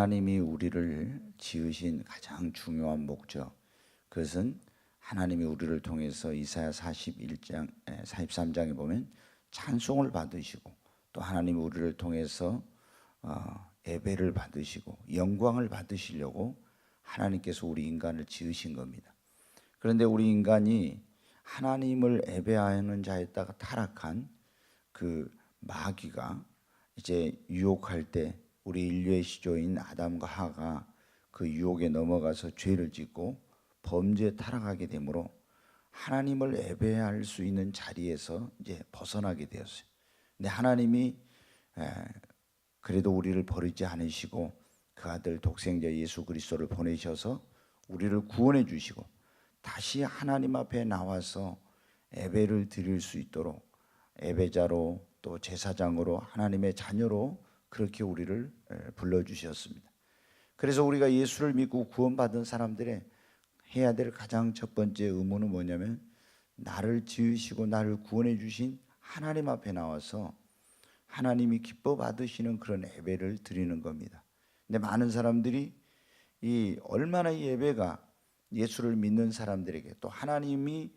하나님이 우리를 지으신 가장 중요한 목적 그것은 하나님이 우리를 통해서 이사야 41장 43장에 보면 찬송을 받으시고 또 하나님이 우리를 통해서 어, 예배를 받으시고 영광을 받으시려고 하나님께서 우리 인간을 지으신 겁니다. 그런데 우리 인간이 하나님을 예배하는 자에다가 타락한 그 마귀가 이제 유혹할 때 우리 인류의 시조인 아담과 하가 그 유혹에 넘어가서 죄를 짓고 범죄에 타락하게 되므로 하나님을 예배할 수 있는 자리에서 이제 벗어나게 되었어요. 근데 하나님이 에, 그래도 우리를 버리지 않으시고 그 아들 독생자 예수 그리스도를 보내셔서 우리를 구원해 주시고 다시 하나님 앞에 나와서 예배를 드릴 수 있도록 예배자로 또 제사장으로 하나님의 자녀로 그렇게 우리를 불러 주셨습니다. 그래서 우리가 예수를 믿고 구원받은 사람들의 해야 될 가장 첫 번째 의무는 뭐냐면 나를 지으시고 나를 구원해 주신 하나님 앞에 나와서 하나님이 기뻐 받으시는 그런 예배를 드리는 겁니다. 근데 많은 사람들이 이 얼마나 이 예배가 예수를 믿는 사람들에게 또 하나님이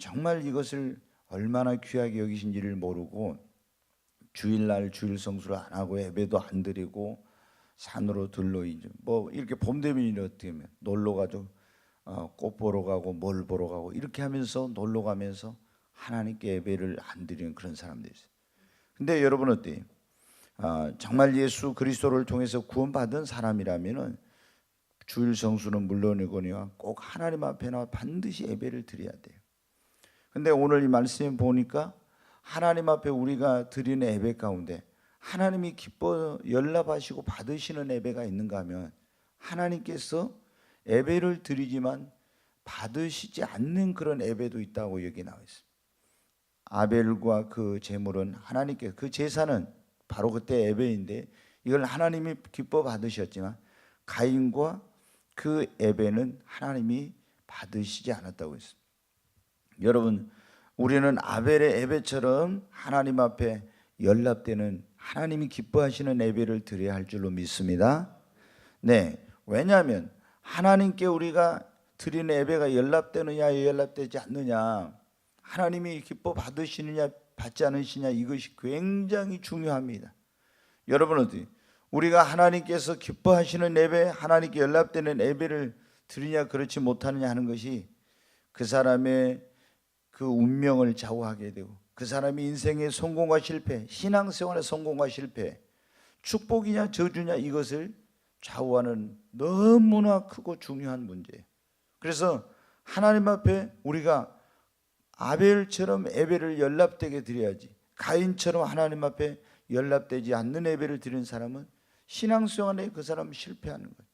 정말 이것을 얼마나 귀하게 여기신지를 모르고 주일날 주일 성수를 안 하고 예배도 안 드리고 산으로 들러 이제 뭐 이렇게 봄 되면 어떻게 하면 놀러 가죠. 어, 꽃 보러 가고 뭘 보러 가고 이렇게 하면서 놀러 가면서 하나님께 예배를 안 드리는 그런 사람들이 있어요. 근데 여러분 어때요? 아, 정말 예수 그리스도를 통해서 구원받은 사람이라면은 주일 성수는 물론이거니와 꼭 하나님 앞에 나 반드시 예배를 드려야 돼요. 근데 오늘 이 말씀 보니까 하나님 앞에 우리가 드리는 예배 가운데 하나님이 기뻐 연락하시고 받으시는 예배가 있는가 하면 하나님께서 예배를 드리지만 받으시지 않는 그런 예배도 있다고 여기 나와 있습니다. 아벨과 그 제물은 하나님께 그 제사는 바로 그때 예배인데 이걸 하나님이 기뻐 받으셨지만 가인과 그 예배는 하나님이 받으시지 않았다고 했습니다. 여러분 우리는 아벨의 예배처럼 하나님 앞에 연락되는 하나님이 기뻐하시는 예배를 드려야 할 줄로 믿습니다. 네, 왜냐하면 하나님께 우리가 드리는 예배가 연락되느냐 연락되지 않느냐 하나님이 기뻐 받으시느냐 받지 않으시냐 이것이 굉장히 중요합니다. 여러분 어디 우리가 하나님께서 기뻐하시는 예배, 하나님께 연락되는 예배를 드리냐 그렇지 못하느냐 하는 것이 그 사람의 그 운명을 좌우하게 되고 그 사람의 인생의 성공과 실패, 신앙생활의 성공과 실패, 축복이냐 저주냐 이것을 좌우하는 너무나 크고 중요한 문제예요. 그래서 하나님 앞에 우리가 아벨처럼 예배를 연락되게 드려야지. 가인처럼 하나님 앞에 연락되지 않는 예배를 드리는 사람은 신앙생활에 그 사람은 실패하는 거예요.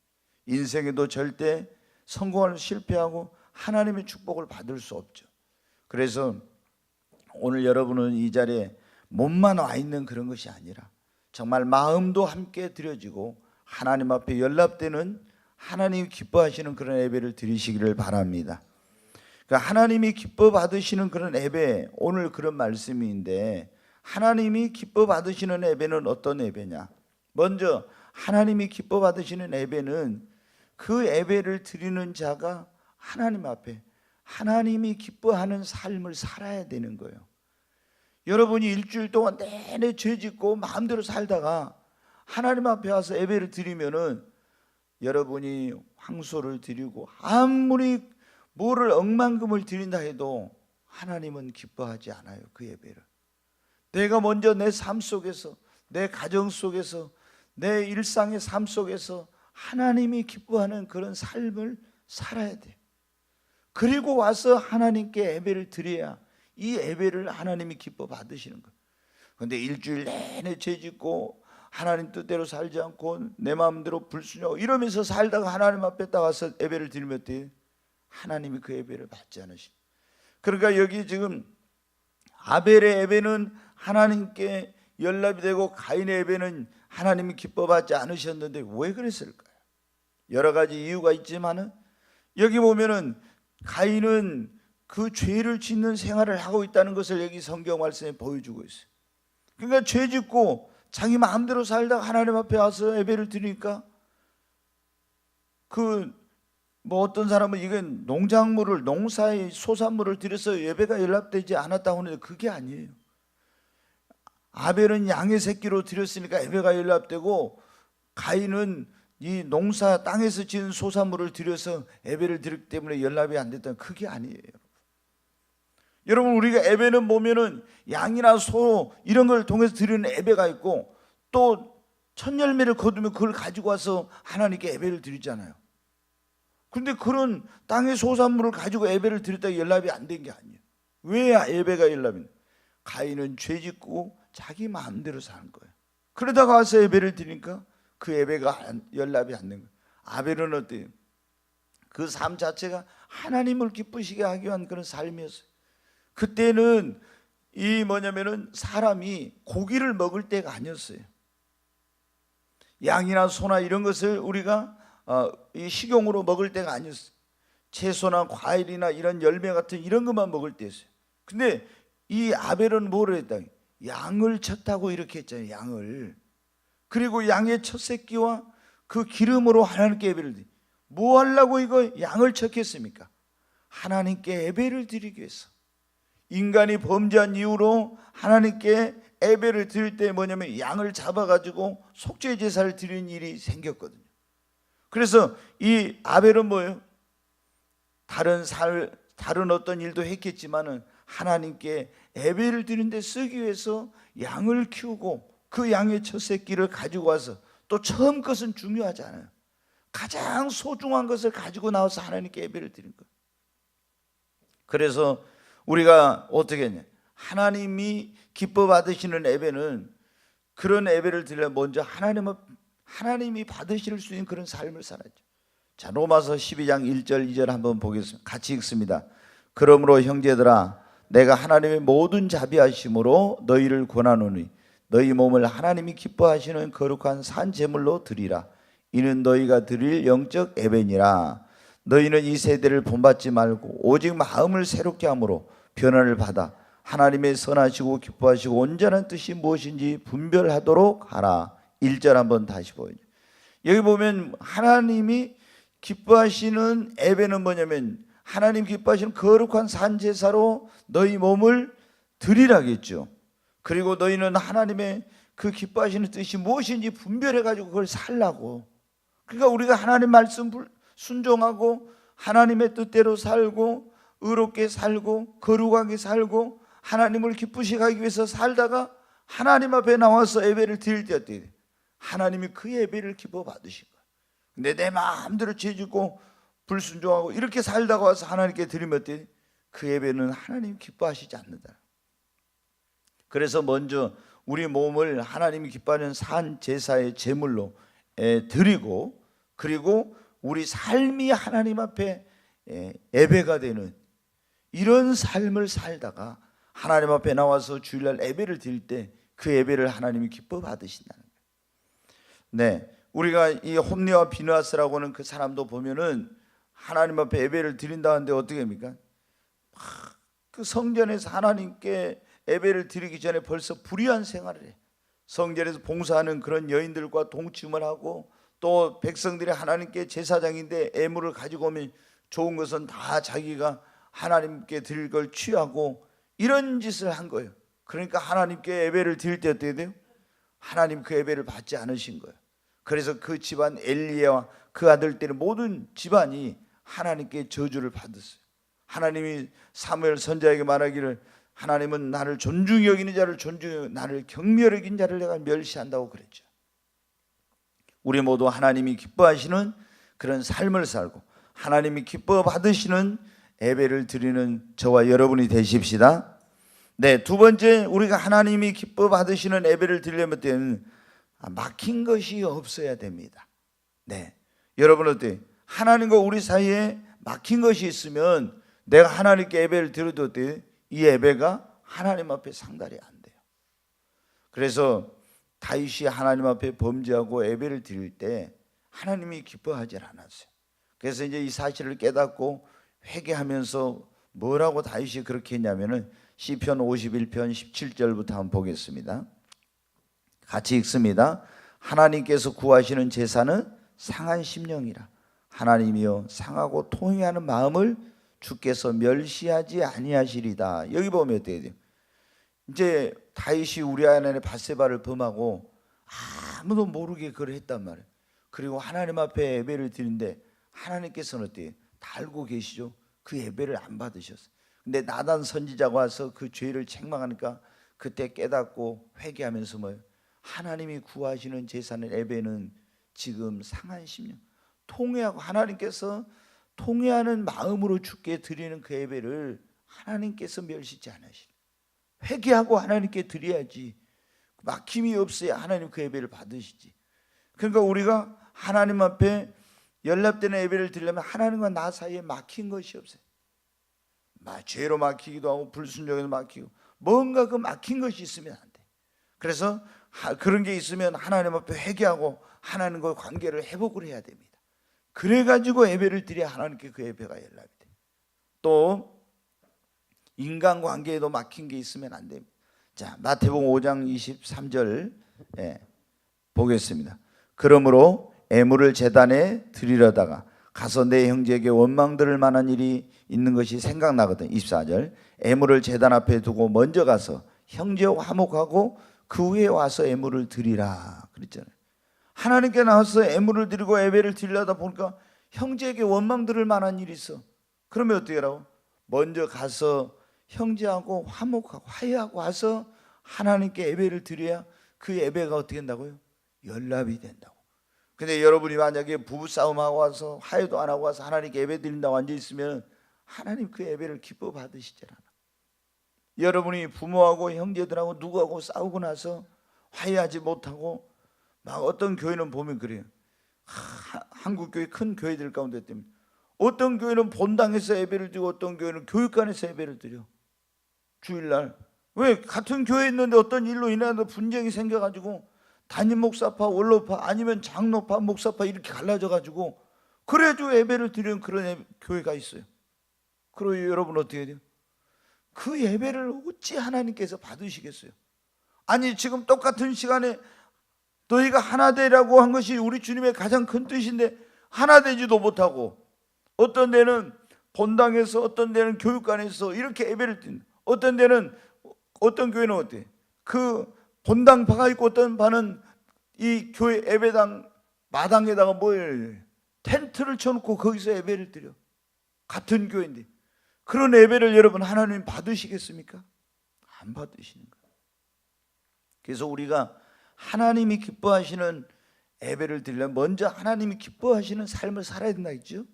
인생에도 절대 성공을 실패하고 하나님의 축복을 받을 수 없죠. 그래서 오늘 여러분은 이 자리에 몸만 와 있는 그런 것이 아니라 정말 마음도 함께 드려지고 하나님 앞에 연락되는 하나님 기뻐하시는 그런 예배를 드리시기를 바랍니다. 그러니까 하나님이 기뻐 받으시는 그런 예배 오늘 그런 말씀인데 하나님이 기뻐 받으시는 예배는 어떤 예배냐? 먼저 하나님이 기뻐 받으시는 예배는 그 예배를 드리는 자가 하나님 앞에 하나님이 기뻐하는 삶을 살아야 되는 거예요. 여러분이 일주일 동안 내내 죄 짓고 마음대로 살다가 하나님 앞에 와서 예배를 드리면은 여러분이 황소를 드리고 아무리 뭐를 억만금을 드린다 해도 하나님은 기뻐하지 않아요. 그 예배를. 내가 먼저 내 삶 속에서 내 가정 속에서 내 일상의 삶 속에서 하나님이 기뻐하는 그런 삶을 살아야 돼. 그리고 와서 하나님께 예배를 드려야 이 예배를 하나님이 기뻐 받으시는 거예요. 근데 일주일 내내 죄 짓고 하나님 뜻대로 살지 않고 내 마음대로 불순종 이러면서 살다가 하나님 앞에 따가서 예배를 드리면 어때요? 하나님이 그 예배를 받지 않으시. 그러니까 여기 지금 아벨의 예배는 하나님께 연락이 되고 가인의 예배는 하나님이 기뻐받지 않으셨는데 왜 그랬을까요? 여러 가지 이유가 있지만은 여기 보면은 가인은 그 죄를 짓는 생활을 하고 있다는 것을 여기 성경 말씀에 보여주고 있어요. 그러니까 죄 짓고 자기 마음대로 살다가 하나님 앞에 와서 예배를 드리니까 그 뭐 어떤 사람은 이게 농작물을 농사의 소산물을 들여서 예배가 연락되지 않았다고 하는데 그게 아니에요. 아벨은 양의 새끼로 드렸으니까 예배가 연락되고 가인은 이 농사 땅에서 지은 소산물을 들여서 예배를 드렸기 때문에 연락이 안 됐던 그게 아니에요. 여러분 우리가 예배는 보면은 양이나 소 이런 걸 통해서 드리는 예배가 있고 또첫 열매를 거두면 그걸 가지고 와서 하나님께 예배를 드리잖아요. 근데 그런 땅의 소산물을 가지고 예배를 드렸다가 연락이 안 된 게 아니에요. 왜 예배가 연락이? 가인은 죄 짓고 자기 마음대로 사는 거예요. 그러다가 와서 예배를 드리니까 그 예배가 안- 연락이 안 된 거예요. 아벨은 어때요? 그 삶 자체가 하나님을 기쁘시게 하기 위한 그런 삶이었어요. 그때는 이 뭐냐면은 사람이 고기를 먹을 때가 아니었어요. 양이나 소나 이런 것을 우리가 어, 이 식용으로 먹을 때가 아니었어요. 채소나 과일이나 이런 열매 같은 이런 것만 먹을 때였어요. 근데 이 아벨은 뭐를 했다? 양을 쳤다고 이렇게 했잖아요. 양을. 그리고 양의 첫 새끼와 그 기름으로 하나님께 예배를 드리. 뭐 하려고 이거 양을 쳤겠습니까? 하나님께 예배를 드리기 위해서. 인간이 범죄한 이후로 하나님께 예배를 드릴 때 뭐냐면 양을 잡아가지고 속죄 제사를 드리는 일이 생겼거든요. 그래서 이 아벨은 뭐예요? 다른 살 다른 어떤 일도 했겠지만은 하나님께 예배를 드리는데 쓰기 위해서 양을 키우고 그 양의 첫 새끼를 가지고 와서 또 처음 것은 중요하지 않아요. 가장 소중한 것을 가지고 나와서 하나님께 예배를 드린 거예요. 그래서 우리가 어떻게 했냐? 하나님이 기뻐 받으시는 예배는 그런 예배를 드려 먼저 하나님을 하나님이 받으실 수 있는 그런 삶을 살았죠. 자, 로마서 12장 1절 2절 한번 보겠습니다. 같이 읽습니다. 그러므로 형제들아 내가 하나님의 모든 자비하심으로 너희를 권하노니 너희 몸을 하나님이 기뻐하시는 거룩한 산 제물로 드리라. 이는 너희가 드릴 영적 예배니라. 너희는 이 세대를 본받지 말고 오직 마음을 새롭게 함으로 변화를 받아 하나님의 선하시고 기뻐하시고 온전한 뜻이 무엇인지 분별하도록 하라. 1절 한번 다시 보여요. 여기 보면 하나님이 기뻐하시는 예배는 뭐냐면 하나님 기뻐하시는 거룩한 산 제사로 너희 몸을 드리라겠죠. 그리고 너희는 하나님의 그 기뻐하시는 뜻이 무엇인지 분별해 가지고 그걸 살라고. 그러니까 우리가 하나님 말씀 불- 순종하고 하나님의 뜻대로 살고 의롭게 살고 거룩하게 살고 하나님을 기쁘시게 하기 위해서 살다가 하나님 앞에 나와서 예배를 드릴 때 어떻게 돼? 하나님이 그 예배를 기뻐 받으신 거야. 근데 내 마음대로 죄짓고 불순종하고 이렇게 살다가 와서 하나님께 드리면 어때? 돼? 그 예배는 하나님 기뻐하시지 않는다. 그래서 먼저 우리 몸을 하나님이 기뻐하는 산 제사의 제물로 에, 드리고 그리고 우리 삶이 하나님 앞에 에, 예배가 되는 이런 삶을 살다가 하나님 앞에 나와서 주일날 예배를 드릴 때 그 예배를 하나님이 기뻐 받으신다는 거예요. 네, 우리가 이 홈리와 비누아스라고 하는 그 사람도 보면은 하나님 앞에 예배를 드린다는데 어떻게 합니까? 막그 성전에서 하나님께 예배를 드리기 전에 벌써 불의한 생활을 해. 성전에서 봉사하는 그런 여인들과 동침을 하고 또 백성들이 하나님께 제사장인데 애물을 가지고 오면 좋은 것은 다 자기가 하나님께 드릴 걸 취하고 이런 짓을 한 거예요. 그러니까 하나님께 예배를 드릴 때 어떻게 돼요? 하나님 그 예배를 받지 않으신 거예요. 그래서 그 집안 엘리야와 그 아들들의 모든 집안이 하나님께 저주를 받았어요. 하나님이 사무엘 선자에게 말하기를 하나님은 나를 존중히 여기는 자를 존중히 나를 경멸히 여긴 자를 내가 멸시한다고 그랬죠. 우리 모두 하나님이 기뻐하시는 그런 삶을 살고 하나님이 기뻐 받으시는 예배를 드리는 저와 여러분이 되십시다. 네, 두 번째 우리가 하나님이 기뻐 받으시는 예배를 드리려면 때는 아, 막힌 것이 없어야 됩니다. 네. 여러분 어때? 하나님과 우리 사이에 막힌 것이 있으면 내가 하나님께 예배를 드려도 어때? 이 예배가 하나님 앞에 상달이 안 돼요. 그래서 다윗이 하나님 앞에 범죄하고 예배를 드릴 때 하나님이 기뻐하지 않았어요. 그래서 이제 이 사실을 깨닫고 회개하면서 뭐라고 다윗이 그렇게 했냐면은 시편 51편 17절부터 한번 보겠습니다. 같이 읽습니다. 하나님께서 구하시는 제사는 상한 심령이라 하나님이여 상하고 통회하는 마음을 주께서 멸시하지 아니하시리다. 여기 보면 어떻게 돼요? 이제 다윗이 우리아 안에 바세바를 범하고 아무도 모르게 그걸 했단 말이에요. 그리고 하나님 앞에 예배를 드리는데 하나님께서는 어때요? 다 알고 계시죠? 그 예배를 안 받으셨어요. 근데 나단 선지자가 와서 그 죄를 책망하니까 그때 깨닫고 회개하면서 뭐예요? 하나님이 구하시는 제사는 예배는 지금 상한 심령 통회하고 하나님께서 통회하는 마음으로 주께 드리는 그 예배를 하나님께서 멸시지 않으시. 회개하고 하나님께 드려야지. 막힘이 없어야 하나님 그 예배를 받으시지. 그러니까 우리가 하나님 앞에 연락되는 예배를 드리려면 하나님과 나 사이에 막힌 것이 없어요. 막 죄로 막히기도 하고 불순종에도 막히고 뭔가 그 막힌 것이 있으면 안 돼. 그래서 하- 그런 게 있으면 하나님 앞에 회개하고 하나님과 관계를 회복을 해야 됩니다. 그래 가지고 예배를 드려야 하나님께 그 예배가 연락이 돼. 또 인간 관계에도 막힌 게 있으면 안 됩니다. 자, 마태복음 5장 23절 예, 보겠습니다. 그러므로 애물을 제단에 드리려다가 가서 내 형제에게 원망 들을 만한 일이 있는 것이 생각나거든. 24절. 애물을 제단 앞에 두고 먼저 가서 형제와 화목하고 그 후에 와서 애물을 드리라. 그랬잖아요. 하나님께 나와서 애물을 드리고 예배를 드리려다 보니까 형제에게 원망 들을 만한 일이 있어. 그러면 어떻게 하라고? 먼저 가서 형제하고 화목하고 화해하고 와서 하나님께 예배를 드려야 그 예배가 어떻게 된다고요? 연락이 된다고. 근데 여러분이 만약에 부부 싸움하고 와서 화해도 안 하고 와서 하나님께 예배 드린다고 앉아 있으면 하나님 그 예배를 기뻐 받으시질 않아. 여러분이 부모하고 형제들하고 누구하고 싸우고 나서 화해하지 못하고 막 어떤 교회는 보면 그래요. 하, 한국 교회 큰 교회들 가운데 때문에 어떤 교회는 본당에서 예배를 드리고 어떤 교회는 교육관에서 예배를 드려. 주일날 왜 같은 교회에 있는데 어떤 일로 인해서 분쟁이 생겨가지고 담임 목사파, 원로파 아니면 장로파, 목사파 이렇게 갈라져 가지고 그래도 예배를 드리는 그런 예- 교회가 있어요. 그러고 여러분 어떻게 돼요? 그 예배를 어찌 하나님께서 받으시겠어요? 아니 지금 똑같은 시간에 너희가 하나 되라고 한 것이 우리 주님의 가장 큰 뜻인데 하나 되지도 못하고 어떤 데는 본당에서 어떤 데는 교육관에서 이렇게 예배를 드린 어떤 데는 어떤 교회는 어때? 그 본당 바가 있고 어떤 바는 이 교회 예배당 마당에다가 뭘 텐트를 쳐놓고 거기서 예배를 드려 같은 교회인데 그런 예배를 여러분 하나님 받으시겠습니까? 안 받으시는 거예요. 그래서 우리가 하나님이 기뻐하시는 예배를 드리려면 먼저 하나님이 기뻐하시는 삶을 살아야 된다 했죠.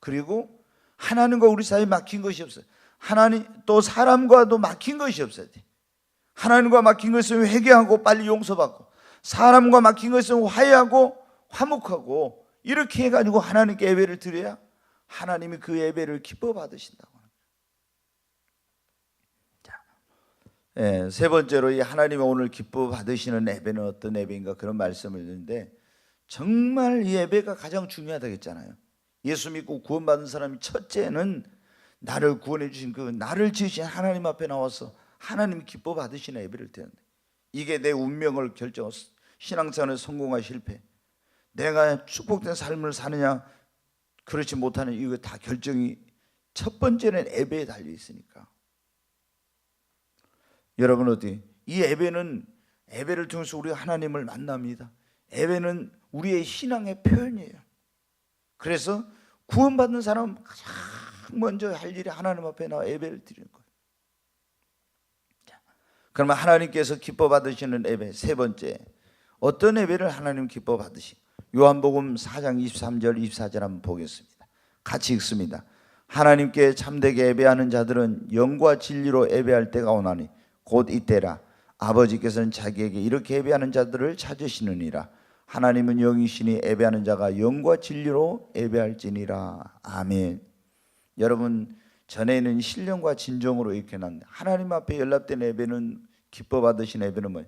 그리고 하나님과 우리 사이에 막힌 것이 없어요. 하나님 또 사람과도 막힌 것이 없어야 돼. 하나님과 막힌 것은 회개하고 빨리 용서받고 사람과 막힌 것은 화해하고 화목하고 이렇게 해가지고 하나님께 예배를 드려야 하나님이 그 예배를 기뻐 받으신다고. 예, 세 번째로 이 하나님이 오늘 기뻐 받으시는 예배는 어떤 예배인가 그런 말씀을 드는데 정말 이 예배가 가장 중요하다고 했잖아요. 예수 믿고 구원받은 사람이 첫째는 나를 구원해 주신 그 나를 지으신 하나님 앞에 나와서 하나님 기뻐 받으시는 예배를 드는데 이게 내 운명을 결정 신앙생활을 성공과 실패 내가 축복된 삶을 사느냐 그렇지 못하는 이거 다 결정이 첫 번째는 예배에 달려 있으니까 여러분 어디 이 예배는 예배를 통해서 우리가 하나님을 만납니다. 예배는 우리의 신앙의 표현이에요. 그래서 구원받는 사람 가장 먼저 할 일이 하나님 앞에 나와 예배를 드리는 거예요. 자, 그러면 하나님께서 기뻐 받으시는 예배 세 번째 어떤 예배를 하나님 기뻐 받으시? 요한복음 4장 23절 24절 한번 보겠습니다. 같이 읽습니다. 하나님께 참되게 예배하는 자들은 영과 진리로 예배할 때가 오나니 곧 이때라. 아버지께서는 자기에게 이렇게 예배하는 자들을 찾으시느니라. 하나님은 영이시니 예배하는 자가 영과 진리로 예배할지니라. 아멘. 여러분 전에는 신령과 진정으로 이렇게 났는데 하나님 앞에 연락된 예배는 기뻐 받으신 예배는 뭐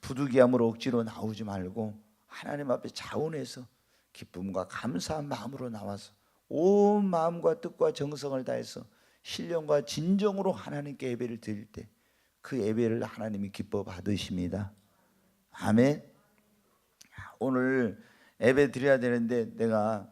부득이함으로 억지로 나오지 말고 하나님 앞에 자원해서 기쁨과 감사한 마음으로 나와서 온 마음과 뜻과 정성을 다해서 신령과 진정으로 하나님께 예배를 드릴 때 그 예배를 하나님이 기뻐 받으십니다. 아멘. 오늘 예배 드려야 되는데 내가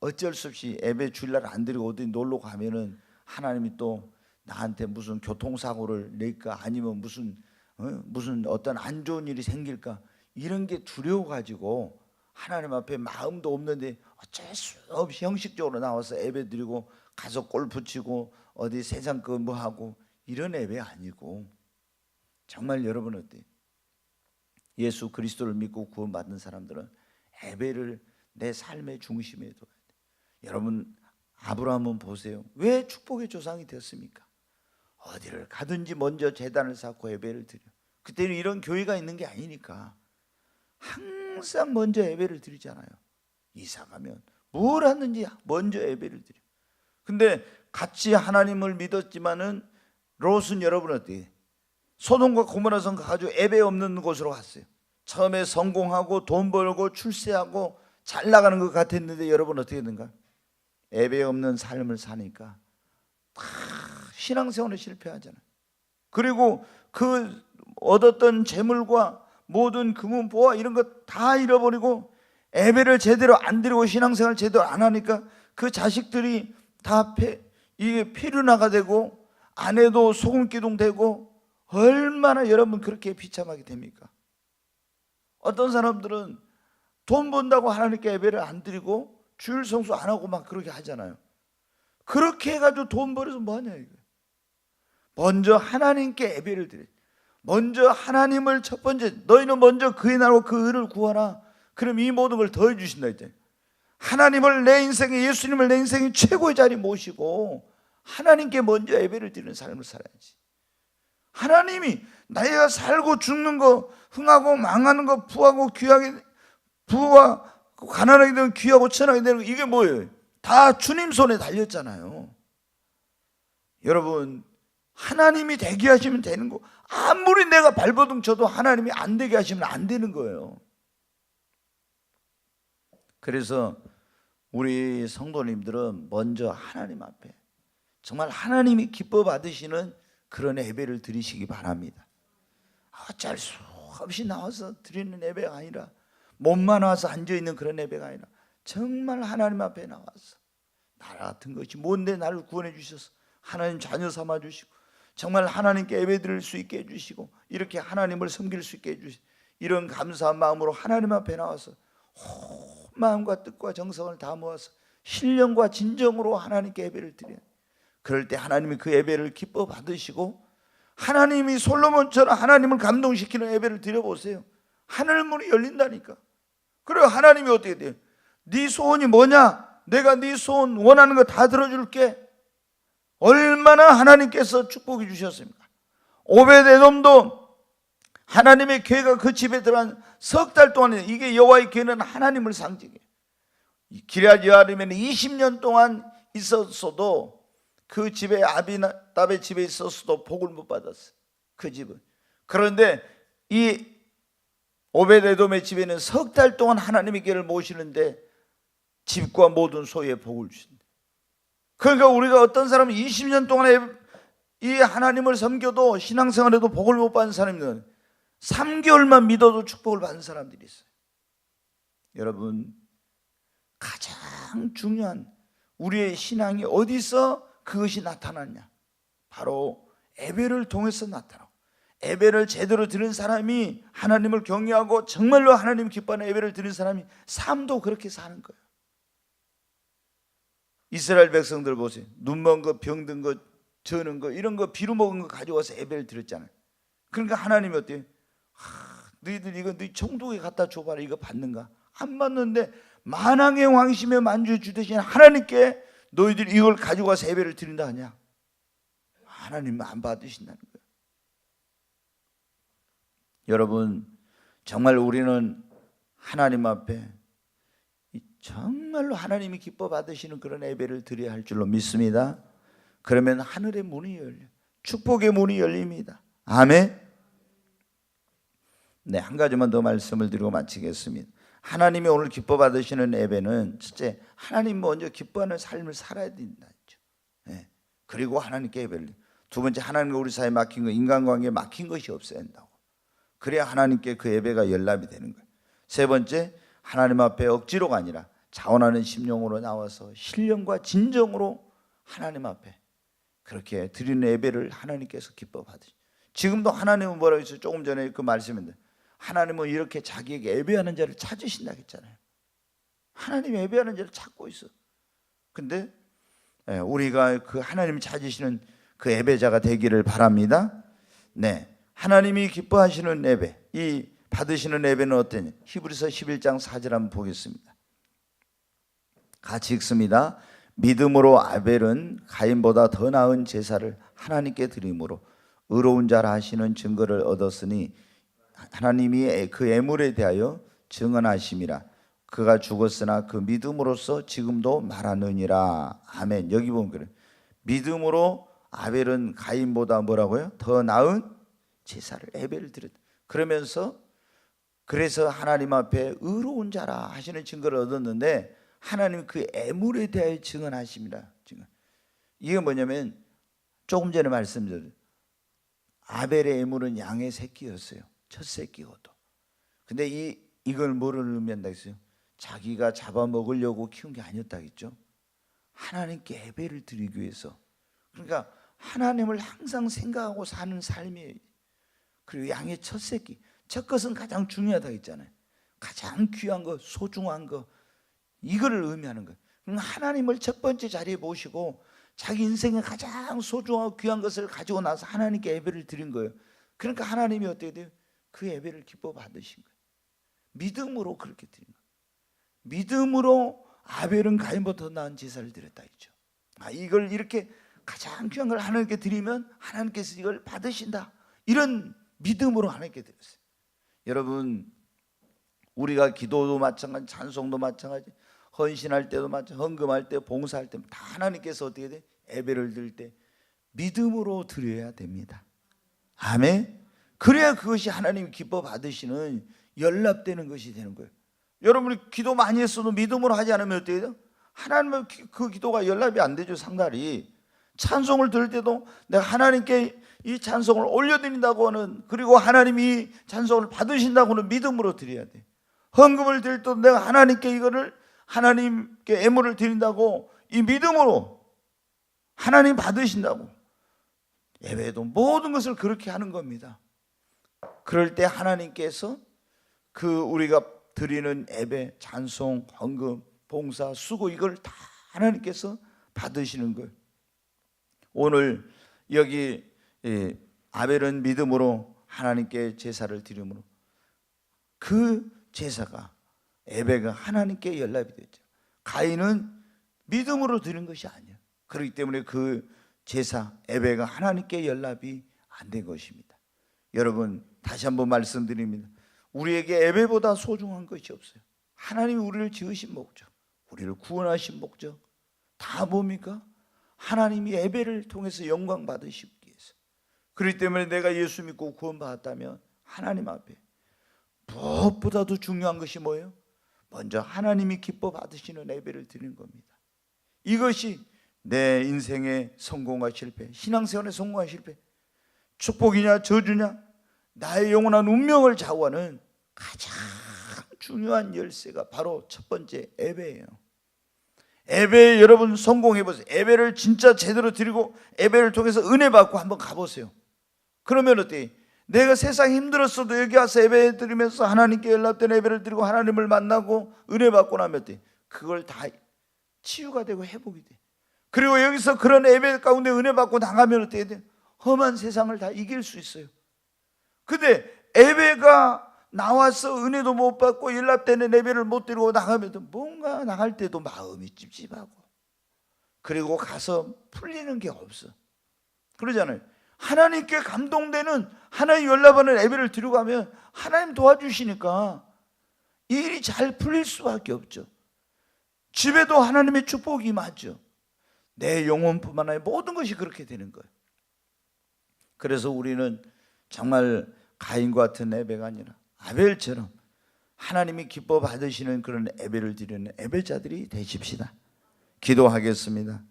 어쩔 수 없이 예배 주일날 안 드리고 어디 놀러 가면은 하나님이 또 나한테 무슨 교통사고를 낼까 아니면 무슨 어? 무슨 어떤 안 좋은 일이 생길까 이런 게 두려워 가지고 하나님 앞에 마음도 없는데 어쩔 수 없이 형식적으로 나와서 예배 드리고 가서 골프 치고 어디 세상 거뭐 하고 이런 예배 아니고 정말 여러분 어때요? 예수 그리스도를 믿고 구원받은 사람들은 예배를 내 삶의 중심에 둬야 돼. 여러분 아브라함은 보세요. 왜 축복의 조상이 되었습니까? 어디를 가든지 먼저 재단을 쌓고 예배를 드려. 그때는 이런 교회가 있는 게 아니니까 항상 먼저 예배를 드리잖아요. 이사 가면 뭘 하는지 먼저 예배를 드려. 근데 같이 하나님을 믿었지만은 롯은 여러분 어떻게? 소돔과 고모라 성 가지고 예배 없는 곳으로 갔어요. 처음에 성공하고 돈 벌고 출세하고 잘 나가는 것 같았는데 여러분 어떻게 된가? 예배 없는 삶을 사니까 다 신앙생활에 실패하잖아요. 그리고 그 얻었던 재물과 모든 금은 보화 이런 것 다 잃어버리고 예배를 제대로 안 드리고 신앙생활 제대로 안 하니까 그 자식들이 다 폐, 이게 피르나가 되고 아내도 소금 기둥 되고 얼마나 여러분 그렇게 비참하게 됩니까? 어떤 사람들은 돈 번다고 하나님께 예배를 안 드리고 주일 성수 안 하고 막 그렇게 하잖아요. 그렇게 해가지고 돈 벌어서 뭐하냐 이거. 먼저 하나님께 예배를 드려. 먼저 하나님을 첫 번째 너희는 먼저 그의 나라고 그 의를 구하라. 그럼 이 모든 걸 더해 주신다 이제. 하나님을 내 인생에 예수님을 내 인생의 최고의 자리 모시고 하나님께 먼저 예배를 드리는 삶을 살아야지. 하나님이 나이가 살고 죽는 거, 흥하고 망하는 거, 부하고 귀하게 부와 가난하게 되면 귀하고 천하게 되는 거 이게 뭐예요? 다 주님 손에 달렸잖아요. 여러분 하나님이 되게 하시면 되는 거 아무리 내가 발버둥 쳐도 하나님이 안 되게 하시면 안 되는 거예요. 그래서 우리 성도님들은 먼저 하나님 앞에 정말 하나님이 기뻐 받으시는 그런 예배를 드리시기 바랍니다. 어쩔 수 없이 나와서 드리는 예배가 아니라 몸만 와서 앉아 있는 그런 예배가 아니라 정말 하나님 앞에 나와서 나라 같은 것이 뭔데 나를 구원해 주셔서 하나님 자녀 삼아 주시고 정말 하나님께 예배 드릴 수 있게 해 주시고 이렇게 하나님을 섬길 수 있게 해 주시 이런 감사한 마음으로 하나님 앞에 나와서 온 마음과 뜻과 정성을 다 모아서 신령과 진정으로 하나님께 예배를 드려요. 그럴 때 하나님이 그 예배를 기뻐 받으시고 하나님이 솔로몬처럼 하나님을 감동시키는 예배를 드려보세요. 하늘 문이 열린다니까. 그리고 하나님이 어떻게 돼요? 네 소원이 뭐냐? 내가 네 소원 원하는 거 다 들어줄게. 얼마나 하나님께서 축복해 주셨습니까? 오베데돔도 하나님의 교회가 그 집에 들어간 석 달 동안 이게 여호와의 교회는 하나님을 상징해요. 기랴 여아림에는 20년 동안 있었어도 그 집에 아비나답의 집에 있었어도 복을 못 받았어요. 그 집은. 그런데 이 오베데돔의 집에는 석 달 동안 하나님의 교회를 모시는데 집과 모든 소유에 복을 주신다. 그러니까 우리가 어떤 사람은 20년 동안에 이 하나님을 섬겨도 신앙생활에도 복을 못 받는 사람들은 3개월만 믿어도 축복을 받는 사람들이 있어요. 여러분 가장 중요한 우리의 신앙이 어디서 그것이 나타났냐? 바로 예배를 통해서 나타나고 예배를 제대로 드는 사람이 하나님을 경외하고 정말로 하나님 기뻐하는 예배를 드는 사람이 삶도 그렇게 사는 거예요. 이스라엘 백성들 보세요. 눈먼 거, 병든 거, 저는 거 이런 거 비루 먹은 거 가져와서 예배를 드렸잖아요. 그러니까 하나님이 어때요? 하, 너희들 이거 너희 총독에 갖다 줘봐라 이거 받는가? 안 받는데 만왕의 왕심에 만주해 주듯이 하나님께 너희들 이걸 가지고 와서 예배를 드린다 하냐? 하나님은 안 받으신다는 거예요. 여러분 정말 우리는 하나님 앞에 정말로 하나님이 기뻐 받으시는 그런 예배를 드려야 할 줄로 믿습니다. 그러면 하늘의 문이 열려 축복의 문이 열립니다. 아멘. 네, 한 가지만 더 말씀을 드리고 마치겠습니다. 하나님이 오늘 기뻐 받으시는 예배는 첫째 하나님 먼저 기뻐하는 삶을 살아야 된다죠. 네. 그리고 하나님께 예배를 두 번째 하나님과 우리 사이에 막힌 거 인간관계에 막힌 것이 없어야 한다고. 그래야 하나님께 그 예배가 연락이 되는 거예요. 세 번째 하나님 앞에 억지로가 아니라 자원하는 심령으로 나와서 신령과 진정으로 하나님 앞에 그렇게 드리는 예배를 하나님께서 기뻐 받으시. 지금도 하나님은 뭐라고 했어요? 조금 전에 그 말씀인데 하나님은 이렇게 자기에게 예배하는 자를 찾으신다 했잖아요. 하나님 예배하는 자를 찾고 있어. 근데 예, 우리가 그 하나님이 찾으시는 그 예배자가 되기를 바랍니다. 네. 하나님이 기뻐하시는 예배, 이 받으시는 예배는 어떠냐? 히브리서 11장 4절 한번 보겠습니다. 같이 읽습니다. 믿음으로 아벨은 가인보다 더 나은 제사를 하나님께 드림으로 의로운 자라 하시는 증거를 얻었으니 하나님이 그 애물에 대하여 증언하심이라. 그가 죽었으나 그 믿음으로써 지금도 말하느니라. 아멘. 여기 보면 그래 믿음으로 아벨은 가인보다 뭐라고요? 더 나은 제사를 예배를 드렸다. 그러면서 그래서 하나님 앞에 의로운 자라 하시는 증거를 얻었는데 하나님 그 애물에 대하여 증언하십니다. 증언. 이게 뭐냐면 조금 전에 말씀드린 아벨의 애물은 양의 새끼였어요 첫 새끼거든 근데 이 이걸 뭐를 의미한다 했어요 자기가 잡아먹으려고 키운 게 아니었다겠죠. 하나님께 예배를 드리기 위해서. 그러니까 하나님을 항상 생각하고 사는 삶이에요. 그리고 양의 첫 새끼, 첫 것은 가장 중요하다 했잖아요. 가장 귀한 거, 소중한 거, 이거를 의미하는 거예요. 하나님을 첫 번째 자리에 모시고 자기 인생의 가장 소중하고 귀한 것을 가지고 나서 하나님께 예배를 드린 거예요. 그러니까 하나님이 어떻게 돼요? 그 예배를 기뻐 받으신 거예요. 믿음으로 그렇게 드린 거예요. 믿음으로 아벨은 가인보다 더 나은 제사를 드렸다 했죠. 아, 이걸 이렇게 가장 귀한 걸 하나님께 드리면 하나님께서 이걸 받으신다. 이런 믿음으로 하나님께 드렸어요. 여러분 우리가 기도도 마찬가지, 찬송도 마찬가지, 헌신할 때도 마찬가지, 헌금할 때, 봉사할 때 다 하나님께서 어떻게 돼? 예배를 드릴 때 믿음으로 드려야 됩니다. 아멘. 그래야 그것이 하나님이 기뻐 받으시는 연락되는 것이 되는 거예요. 여러분이 기도 많이 했어도 믿음으로 하지 않으면? 하나님은 기- 그 기도가 연락이 안 되죠 상달이 찬송을 들을 때도 내가 하나님께 이 찬송을 올려드린다고 하는 그리고 하나님이 이 찬송을 받으신다고 하는 믿음으로 드려야 돼 헌금을 드릴 때도 내가 하나님께 이거를 하나님께 애물을 드린다고 이 믿음으로 하나님 받으신다고 예배도 모든 것을 그렇게 하는 겁니다 그럴 때 하나님께서 그 우리가 드리는 예배, 찬송, 헌금, 봉사, 수고 이걸 다 하나님께서 받으시는 거예요. 오늘 여기 예, 아벨은 믿음으로 하나님께 제사를 드림으로 그 제사가 예배가 하나님께 연락이 됐죠. 가인은 믿음으로 드린 것이 아니에요. 그렇기 때문에 그 제사 예배가 하나님께 연락이 안 된 것입니다. 여러분 다시 한번 말씀드립니다. 우리에게 예배보다 소중한 것이 없어요. 하나님이 우리를 지으신 목적, 우리를 구원하신 목적 다 뭡니까? 하나님이 예배를 통해서 영광 받으시기 위해서. 그렇기 때문에 내가 예수 믿고 구원받았다면 하나님 앞에 무엇보다도 중요한 것이 뭐예요? 먼저 하나님이 기뻐 받으시는 예배를 드리는 겁니다. 이것이 내 인생의 성공과 실패, 신앙생활의 성공과 실패, 축복이냐 저주냐, 나의 영원한 운명을 좌우하는 가장 중요한 열쇠가 바로 첫 번째 예배예요. 예배 여러분 성공해 보세요. 예배를 진짜 제대로 드리고 예배를 통해서 은혜 받고 한번 가보세요. 그러면 어때? 내가 세상 힘들었어도 여기 와서 예배 드리면서 하나님께 연락된 예배를 드리고 하나님을 만나고 은혜 받고 나면 어때? 그걸 다 치유가 되고 회복이 돼. 그리고 여기서 그런 예배 가운데 은혜 받고 나가면 어떻게 돼? 험한 세상을 다 이길 수 있어요. 근데 예배가 나와서 은혜도 못 받고 연락되는 예배를 못 드리고 나가면 뭔가 나갈 때도 마음이 찝찝하고 그리고 가서 풀리는 게 없어. 그러잖아요. 하나님께 감동되는 하나님 연락하는 예배를 드리고 가면 하나님 도와주시니까 이 일이 잘 풀릴 수밖에 없죠. 집에도 하나님의 축복이 맞죠. 내 영혼뿐만 아니라 모든 것이 그렇게 되는 거예요. 그래서 우리는 정말 가인과 같은 예배가 아니라 아벨처럼 하나님이 기뻐 받으시는 그런 예배를 드리는 예배자들이 되십시다. 기도하겠습니다.